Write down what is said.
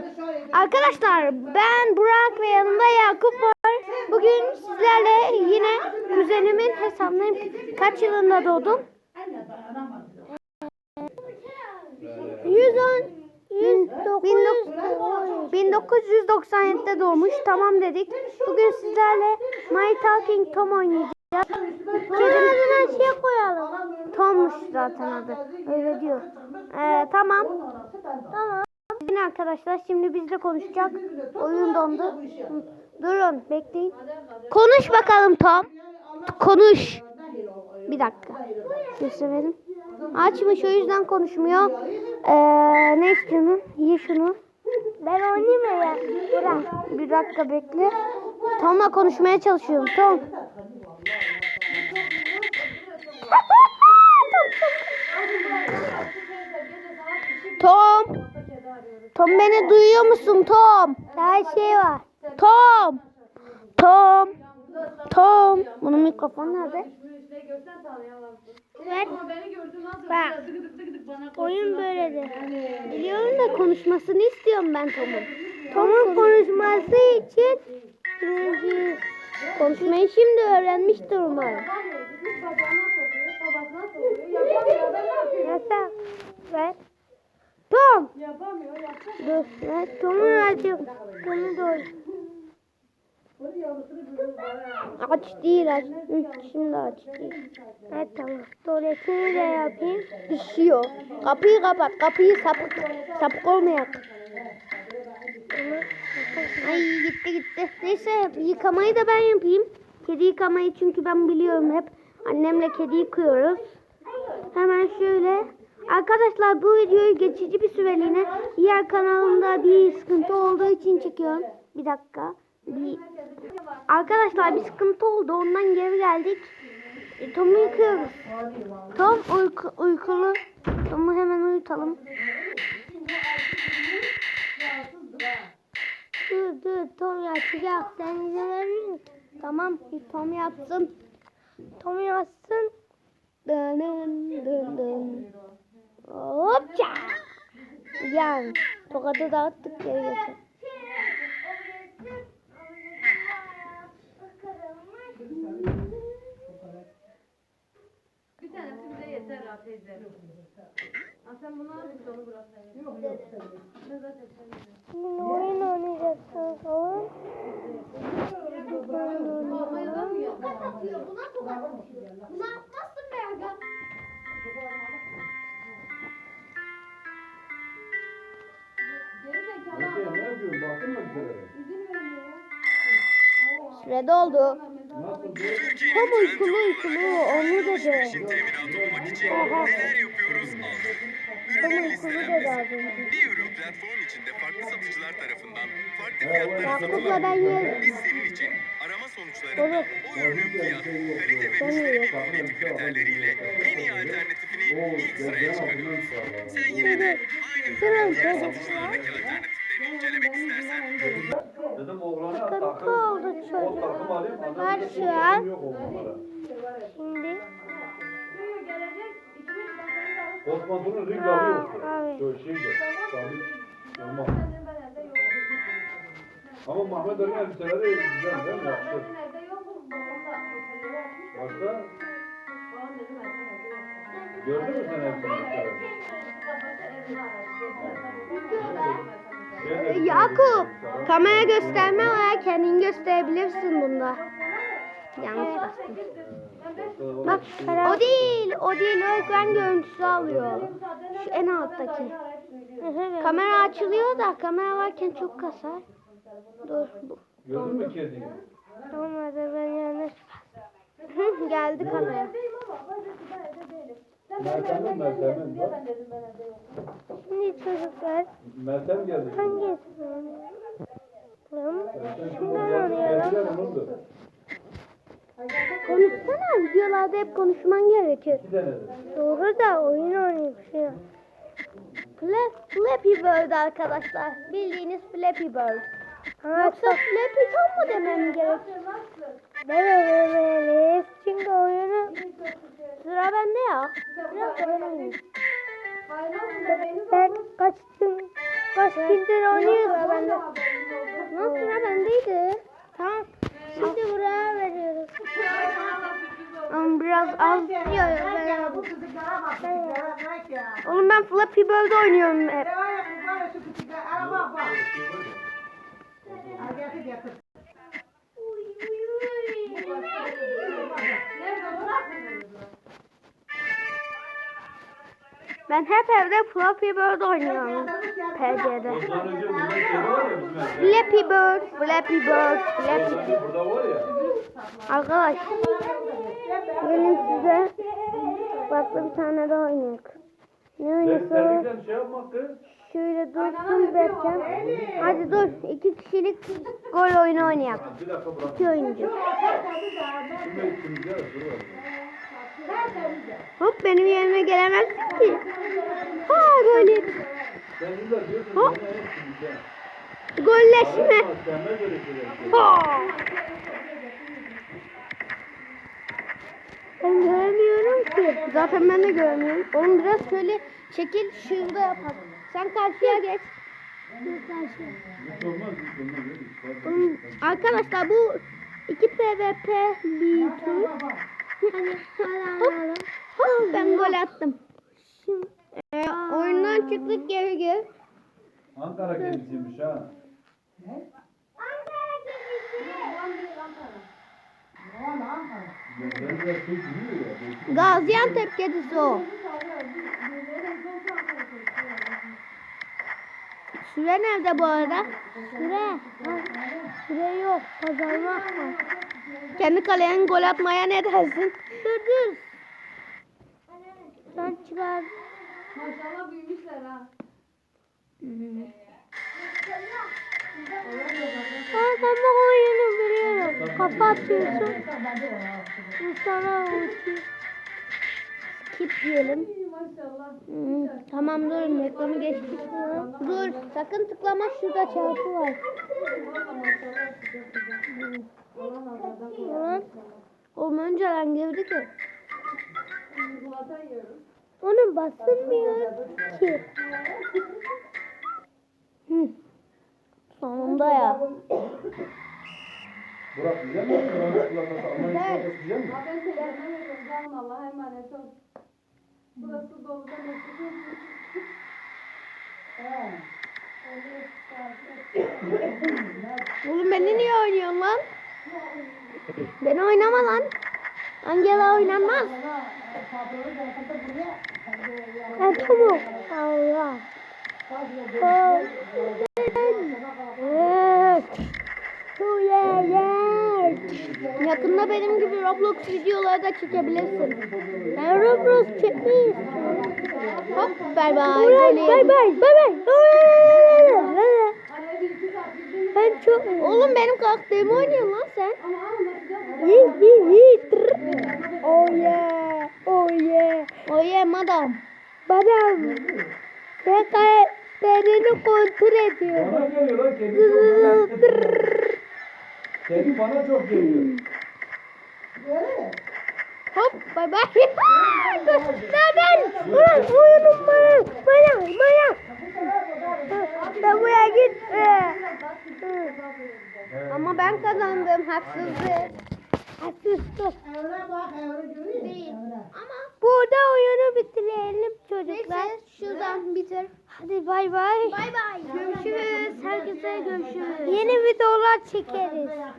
konuşacağım. Arkadaşlar ben Burak ve yanımda Yakup var. Bugün sizlerle yine kuzenimin hesabındayım. Kaç yılında doğdun? 110 1997'de doğmuş. Tamam dedik. Bugün sizlerle My Talking Tom oynayacağız. Kedinin adına şey koyalım. Tom'muş zaten adı. Öyle diyor. Ee, tamam. Tamam. Yine arkadaşlar şimdi biz de konuşacak. Oyun dondu. Durun bekleyin. Konuş bakalım Tom. Konuş. Bir dakika. Gösterelim. Açmış o yüzden konuşmuyor. Ee, ne istiyorsun? Ye şunu. Ben oynayayım ya. Bir dakika bekle. Tom'la konuşmaya çalışıyorum. Tom. Tom. Tom beni duyuyor musun Tom? Her şey var. Tom. Tom. Tom. Bunun mikrofonu nerede? Evet. Bak. Oyun böyledir. Biliyorum da konuşmasını istiyorum ben Tom'un. Tom'un konuşması için konuşmayı şimdi öğrenmiştir umarım. Yasak. Ver. Tom. Dur. Ver. Tom'un acı. Tom'u doğru. Aç değil aç. Şimdi aç değil. Evet tamam. Tuvaletini de yapayım. Düşüyor. Kapıyı kapat. Kapıyı sapık. Sapık olmayak. Ay gitti gitti. Neyse yıkamayı da ben yapayım. Kedi yıkamayı çünkü ben biliyorum hep. Annemle kedi yıkıyoruz. Hemen şöyle. Arkadaşlar bu videoyu geçici bir süreliğine diğer kanalımda bir sıkıntı olduğu için çekiyorum. Bir dakika. Bir... Arkadaşlar bir sıkıntı oldu. Ondan geri geldik. E, Tom'u yıkıyoruz. Tom uyku, uykulu. Tom'u hemen uyutalım. Dur dur Tom yatacak. Sen izin verir misin? Tamam Tom yatsın. Tom yatsın. Dın dın dın dın. Hopça. Yani tokadı dağıttık geri geçelim. Bir tanesi bize yeter ha teyze. Ha sen bunu al biz onu bırakayım. Yok yok. Ben zaten. Şimdi oyun oynayacaksınız oğlum. Buna atmazsın be aga. Ya, ne yapıyorsun? Baktın mı ya. Süre doldu. Nasıl? Tam uykulu uykulu onu dedi. teminatı olmak için neler yapıyoruz? Tam Ürünleri uykulu dedi listelenmesi. az önce. Bir ürün platform içinde farklı satıcılar tarafından farklı fiyatlara ben yerim. Biz senin için arama sonuçlarında Olur. o ürünün fiyat, kalite ve müşteri memnuniyeti kriterleriyle en iyi alternatifini ilk sıraya çıkarıyoruz. Sen yine de aynı diğer satıcılardaki alternatiflerini incelemek istersen Dedim oğlana takım. O takım alayım. Var şu "Bu an. Şimdi. Osman Turun ring alıyor. abi. Şöyle şey de. Sabit. Olmaz. Ama Mahmet Ali'nin elbiseleri güzel değil mi? Yakışır. Gördün mü sen de- Yakup. Kamera gösterme var. Kendin gösterebilirsin bunda. Yanlış bastım. Bak o değil. O değil. O ekran görüntüsü alıyor. Şu en alttaki. Kamera açılıyor da kamera varken çok kasar. Dur. Bu. Gördün mü kediyi? Tamam hadi ben yanlış. Geldi kamera. Meltem'in Meltem'in bak. Şimdi çocuklar Meltem geldi. hangisi? Tamam. Şimdi oynayalım. Kediler onundu. Konuşsana videolarda hep konuşman gerekir. İki. Doğru da oyun şey. Fla- Flappy Bird arkadaşlar. Bildiğiniz Flappy Bird. Yoksa Flappy Tom mu demem gerek? Dememeliyiz çünkü oyunu sıra bende ya. Biraz oyun oynayayım. Ben kaç kaç gündür oynuyoruz bende. Nasıl sıra bendeydi? Tamam. Şimdi buraya veriyoruz. Ama biraz az diyor ya ben. Oğlum ben Flappy Bird'de oynuyorum hep. Ben hep evde Flappy Bird oynuyorum. PC'de. Flappy Bird, Flappy Bird, Flappy ya. Arkadaş, gelin size farklı bir tane daha oynayalım. Ne oynuyorsun? Şöyle dursun Berkcan. Hadi dur, iki kişilik gol oyunu oynayalım. Bir dakika bırak. İki oyuncu. Hop benim yerime gelemezsin ki. Ha gol yedim. Hop. Golleşme. Ha. Ben göremiyorum ki. Zaten ben de göremiyorum. Oğlum biraz şöyle çekil şurada yapalım. Sen karşıya geç. Arkadaşlar bu iki PvP bir tur. Hop, hop ben gol attım. Şimdi e, oyundan çıktık geri gel. Ankara kedisiymiş ha. Biliyor ya. belki- Gaziantep kedisi o. Süre nerede bu arada? Süre. Süre yok. Pazarlık var. Kendi kaleye gol atmaya ne dersin? Dur dur. Sen çıkar. Maşallah büyümüşler ha. Ben bu oyunu biliyorum. Kafa atıyorsun. Bu sana uçuyor. Skip diyelim. Maşallah. Hmm, tamam dur reklamı geçtik. Dur sakın tıklama şurada çarpı var. Oğlum önceden girdi ki. Onun basılmıyor ki. Hı. Sonunda ya. Burak güzel mi? Burak kullanması Almanya çikolatası güzel mi? Ben yapıyorum. Canım Allah'a emanet ol. Burası doluda meşhur. Oğlum beni niye oynuyorsun lan? Beni oynama lan. Angela oynanmaz. Ha tamam. Allah. Evet. Evet. Yakında benim gibi Roblox videoları da çekebilirsin. Ben Roblox çekmeyi istiyorum. Hop bay bay. Bay bay. Bay bay. Girdim. Ben çok... Oğlum benim karakterimi oynuyorsun lan sen. Yi yi. tır. Oh yeah. Oh yeah. Oh yeah madam. Madam. Ben karakterini kontrol ediyorum. Bana geliyor lan Kedi bana çok geliyor. Hop bay bay. Nereden? Ulan oyunum bana. Bana bana. Ben buraya git. Ama ben kazandım haksızlık. Haksızlık. Ama burada oyunu bitirelim çocuklar. şuradan bitir. Hadi bay bay. Bay bay. Görüşürüz. Herkese görüşürüz. Yeni videolar çekeriz.